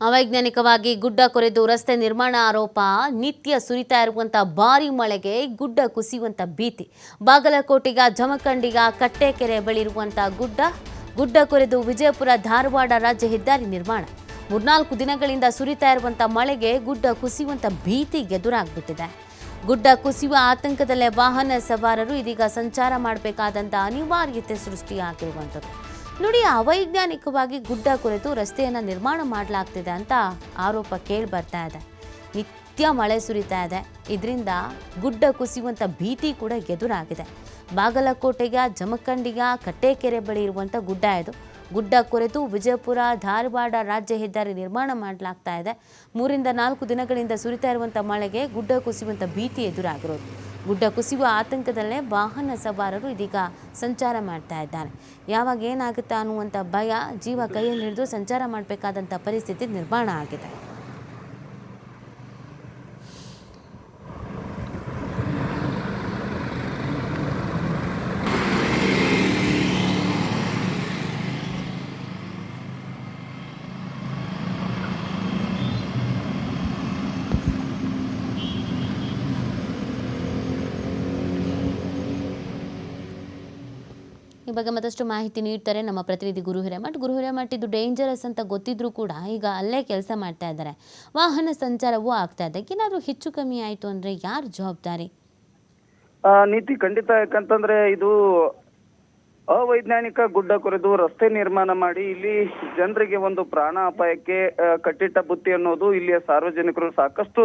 ಅವೈಜ್ಞಾನಿಕವಾಗಿ ಗುಡ್ಡ ಕೊರೆದು ರಸ್ತೆ ನಿರ್ಮಾಣ ಆರೋಪ, ನಿತ್ಯ ಸುರಿತಾ ಇರುವಂಥ ಭಾರಿ ಮಳೆಗೆ ಗುಡ್ಡ ಕುಸಿಯುವಂತ ಭೀತಿ. ಬಾಗಲಕೋಟಿಗ ಜಮಖಂಡಿಗ ಕಟ್ಟೆಕೆರೆ ಬಳಿರುವಂತ ಗುಡ್ಡ ಗುಡ್ಡ ಕೊರೆದು ವಿಜಯಪುರ ಧಾರವಾಡ ರಾಜ್ಯ ಹೆದ್ದಾರಿ ನಿರ್ಮಾಣ. ಮೂರ್ನಾಲ್ಕು ದಿನಗಳಿಂದ ಸುರಿತಾ ಇರುವಂಥ ಮಳೆಗೆ ಗುಡ್ಡ ಕುಸಿಯುವಂತ ಭೀತಿ ಎದುರಾಗ್ಬಿಟ್ಟಿದೆ. ಗುಡ್ಡ ಕುಸಿಯುವ ಆತಂಕದಲ್ಲೇ ವಾಹನ ಸವಾರರು ಇದೀಗ ಸಂಚಾರ ಮಾಡಬೇಕಾದಂಥ ಅನಿವಾರ್ಯತೆ ಸೃಷ್ಟಿಯಾಗಿರುವಂಥದ್ದು. ನೋಡಿ ಅವೈಜ್ಞಾನಿಕವಾಗಿ ಗುಡ್ಡ ಕುರಿತು ರಸ್ತೆಯನ್ನು ನಿರ್ಮಾಣ ಮಾಡಲಾಗ್ತಿದೆ ಅಂತ ಆರೋಪ ಕೇಳಿ ಬರ್ತಾ ಇದೆ. ನಿತ್ಯ ಮಳೆ ಸುರಿತಾ ಇದೆ. ಇದರಿಂದ ಗುಡ್ಡ ಕುಸಿಯುವಂಥ ಭೀತಿ ಕೂಡ ಎದುರಾಗಿದೆ. ಬಾಗಲಕೋಟೆಯ ಜಮಖಂಡಿಗ ಕಟ್ಟೆಕೆರೆ ಬಳಿ ಇರುವಂಥ ಗುಡ್ಡ ಇದು. ಗುಡ್ಡ ಕೊರೆತು ವಿಜಯಪುರ, ಧಾರವಾಡ ರಾಜ್ಯ ಹೆದ್ದಾರಿ ನಿರ್ಮಾಣ ಮಾಡಲಾಗ್ತಾ ಇದೆ. ಮೂರಿಂದ ನಾಲ್ಕು ದಿನಗಳಿಂದ ಸುರಿತಾ ಇರುವಂಥ ಮಳೆಗೆ ಗುಡ್ಡ ಕುಸಿಯುವಂಥ ಭೀತಿ ಎದುರಾಗಿರೋದು. ಗುಡ್ಡ ಕುಸಿಯುವ ಆತಂಕದಲ್ಲೇ ವಾಹನ ಸವಾರರು ಇದೀಗ ಸಂಚಾರ ಮಾಡ್ತಾ ಇದ್ದಾರೆ. ಯಾವಾಗ ಏನಾಗುತ್ತಾ ಅನ್ನುವಂಥ ಭಯ ಜೀವ ಕೈಯಲ್ಲಿ ಹಿಡಿದು ಸಂಚಾರ ಮಾಡಬೇಕಾದಂಥ ಪರಿಸ್ಥಿತಿ ನಿರ್ಮಾಣ ಆಗಿದೆ. ಈ ಬಗ್ಗೆ ಮತ್ತಷ್ಟು ಮಾಹಿತಿ ನೀಡ್ತಾರೆ ನಮ್ಮ ಪ್ರತಿನಿಧಿ ಗುರು ಹಿರೇಮಠ್. ಗುರು ಹಿರೇಮಠ್ ಇದು ಡೇಂಜರಸ್ ಅಂತ ಗೊತ್ತಿದ್ರೂ ಕೂಡ ಈಗ ಅಲ್ಲೇ ಕೆಲಸ ಮಾಡ್ತಾ ಇದ್ದಾರೆ. ವಾಹನ ಸಂಚಾರವೂ ಆಗ್ತಾ ಇದೆ. ಏನಾದರೂ ಹೆಚ್ಚು ಕಮ್ಮಿ ಆಯಿತು ಅಂದರೆ ಯಾರು ಜವಾಬ್ದಾರಿ? ನೀತಿ ಖಂಡಿತ ಯಾಕಂತಂದ್ರೆ ಇದು ಅವೈಜ್ಞಾನಿಕ ಗುಡ್ಡ ಕೊರೆದು ರಸ್ತೆ ನಿರ್ಮಾಣ ಮಾಡಿ ಇಲ್ಲಿ ಜನರಿಗೆ ಒಂದು ಪ್ರಾಣ ಅಪಾಯಕ್ಕೆ ಕಟ್ಟಿಟ್ಟ ಬುತ್ತಿ ಅನ್ನೋದು ಇಲ್ಲಿಯ ಸಾರ್ವಜನಿಕರು ಸಾಕಷ್ಟು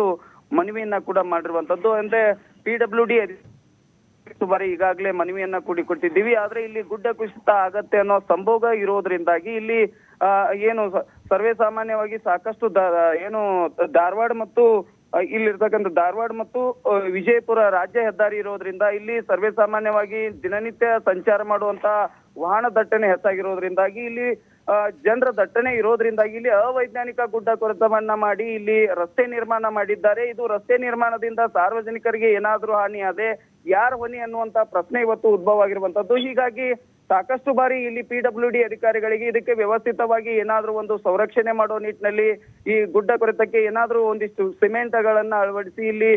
ಮನವಿಯನ್ನ ಕೂಡ ಮಾಡಿರುವಂತದ್ದು. ಅಂದ್ರೆ ಪಿ ಡಬ್ಲ್ಯೂ ಡಿ ಬಾರಿ ಈಗಾಗಲೇ ಮನವಿಯನ್ನ ಕೊಟ್ಟಿದ್ದೀವಿ ಆದ್ರೆ ಇಲ್ಲಿ ಗುಡ್ಡ ಕುಸಿತ ಆಗತ್ತೆ ಅನ್ನೋ ಸಂಭೋಗ ಇರೋದ್ರಿಂದಾಗಿ ಇಲ್ಲಿ ಏನು ಸರ್ವೇ ಸಾಮಾನ್ಯವಾಗಿ ಸಾಕಷ್ಟು ಏನು ಧಾರವಾಡ ಮತ್ತು ಇಲ್ಲಿರ್ತಕ್ಕಂಥ ಧಾರವಾಡ ಮತ್ತು ವಿಜಯಪುರ ರಾಜ್ಯ ಹೆದ್ದಾರಿ ಇರೋದ್ರಿಂದ ಇಲ್ಲಿ ಸರ್ವೇ ಸಾಮಾನ್ಯವಾಗಿ ದಿನನಿತ್ಯ ಸಂಚಾರ ಮಾಡುವಂತ ವಾಹನ ದಟ್ಟಣೆ ಹೆಚ್ಚಾಗಿರೋದ್ರಿಂದಾಗಿ ಇಲ್ಲಿ ಜನರ ದಟ್ಟಣೆ ಇರೋದ್ರಿಂದಾಗಿ ಇಲ್ಲಿ ಅವೈಜ್ಞಾನಿಕ ಗುಡ್ಡ ಕೊರೆತವನ್ನ ಮಾಡಿ ಇಲ್ಲಿ ರಸ್ತೆ ನಿರ್ಮಾಣ ಮಾಡಿದ್ದಾರೆ. ಇದು ರಸ್ತೆ ನಿರ್ಮಾಣದಿಂದ ಸಾರ್ವಜನಿಕರಿಗೆ ಏನಾದರೂ ಹಾನಿ ಆದೆ ಯಾರ ಹೊಣೆ ಅನ್ನುವಂತ ಪ್ರಶ್ನೆ ಇವತ್ತು ಉದ್ಭವ ಆಗಿರುವಂತದ್ದು. ಹೀಗಾಗಿ ಸಾಕಷ್ಟು ಬಾರಿ ಇಲ್ಲಿ ಪಿ ಡಬ್ಲ್ಯೂ ಡಿ ಅಧಿಕಾರಿಗಳಿಗೆ ಇದಕ್ಕೆ ವ್ಯವಸ್ಥಿತವಾಗಿ ಏನಾದ್ರೂ ಒಂದು ಸಂರಕ್ಷಣೆ ಮಾಡೋ ನಿಟ್ಟಿನಲ್ಲಿ ಈ ಗುಡ್ಡ ಕೊರೆತಕ್ಕೆ ಏನಾದ್ರೂ ಒಂದಿಷ್ಟು ಸಿಮೆಂಟ್ ಗಳನ್ನ ಅಳವಡಿಸಿ ಇಲ್ಲಿ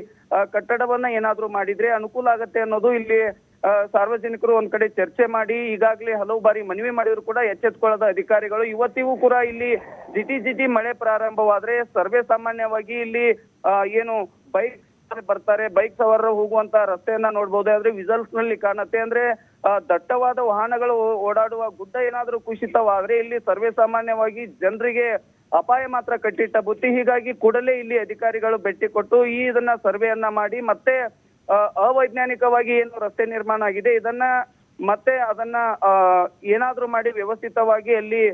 ಕಟ್ಟಡವನ್ನ ಏನಾದ್ರೂ ಮಾಡಿದ್ರೆ ಅನುಕೂಲ ಆಗತ್ತೆ ಅನ್ನೋದು ಇಲ್ಲಿ ಸಾರ್ವಜನಿಕರು ಒಂದ್ ಕಡೆ ಚರ್ಚೆ ಮಾಡಿ, ಈಗಾಗಲೇ ಹಲವು ಬಾರಿ ಮನವಿ ಮಾಡಿದ್ರು ಕೂಡ ಎಚ್ಚೆತ್ಕೊಳ್ಳದ ಅಧಿಕಾರಿಗಳು. ಇವತ್ತಿಗೂ ಕೂಡ ಇಲ್ಲಿ ಜಿಟಿ ಜಿಟಿ ಮಳೆ ಪ್ರಾರಂಭವಾದ್ರೆ ಸರ್ವೇ ಸಾಮಾನ್ಯವಾಗಿ ಇಲ್ಲಿ ಏನು ಬೈಕ್ ಬರ್ತಾರೆ ಬೈಕ್ ಸವಾರರು ಹೋಗುವಂತ ರಸ್ತೆಯನ್ನ ನೋಡ್ಬೋದು. ಆದ್ರೆ ವಿಸಲ್ಸ್ನಲ್ಲಿ ಕಾಣುತ್ತೆ ಅಂದ್ರೆ ದಟ್ಟವಾದ ವಾಹನಗಳು ಓಡಾಡುವ ಗುಡ್ಡ ಏನಾದ್ರೂ ಕುಸಿತವಾದ್ರೆ ಇಲ್ಲಿ ಸರ್ವೇ ಸಾಮಾನ್ಯವಾಗಿ ಜನರಿಗೆ ಅಪಾಯ ಮಾತ್ರ ಕಟ್ಟಿಟ್ಟ ಬುತ್ತಿ. ಹೀಗಾಗಿ ಕೂಡಲೇ ಇಲ್ಲಿ ಅಧಿಕಾರಿಗಳು ಭೇಟಿ ಕೊಟ್ಟು ಈ ಇದನ್ನ ಸರ್ವೆಯನ್ನ ಮಾಡಿ ಮತ್ತೆ ಅವೈಜ್ಞಾನಿಕವಾಗಿ ಏನು ರಸ್ತೆ ನಿರ್ಮಾಣ ಆಗಿದೆ, ಇದನ್ನ ಮತ್ತೆ ಅದನ್ನ ಏನಾದ್ರೂ ಮಾಡಿ ವ್ಯವಸ್ಥಿತವಾಗಿ ಅಲ್ಲಿ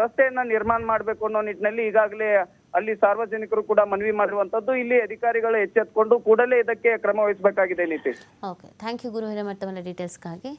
ರಸ್ತೆಯನ್ನ ನಿರ್ಮಾಣ ಮಾಡ್ಬೇಕು ಅನ್ನೋ ನಿಟ್ಟಿನಲ್ಲಿ ಈಗಾಗಲೇ ಅಲ್ಲಿ ಸಾರ್ವಜನಿಕರು ಕೂಡ ಮನವಿ ಮಾಡಿರುವಂತದ್ದು ಇಲ್ಲಿ ಅಧಿಕಾರಿಗಳು ಎಚ್ಚೆತ್ಕೊಂಡು ಕೂಡಲೇ ಇದಕ್ಕೆ ಕ್ರಮ ವಹಿಸಬೇಕಾಗಿದೆ ನೀತಿ okay thank you Guru Hiremath ಡೀಟೇಲ್ಸ್ಗಾಗಿ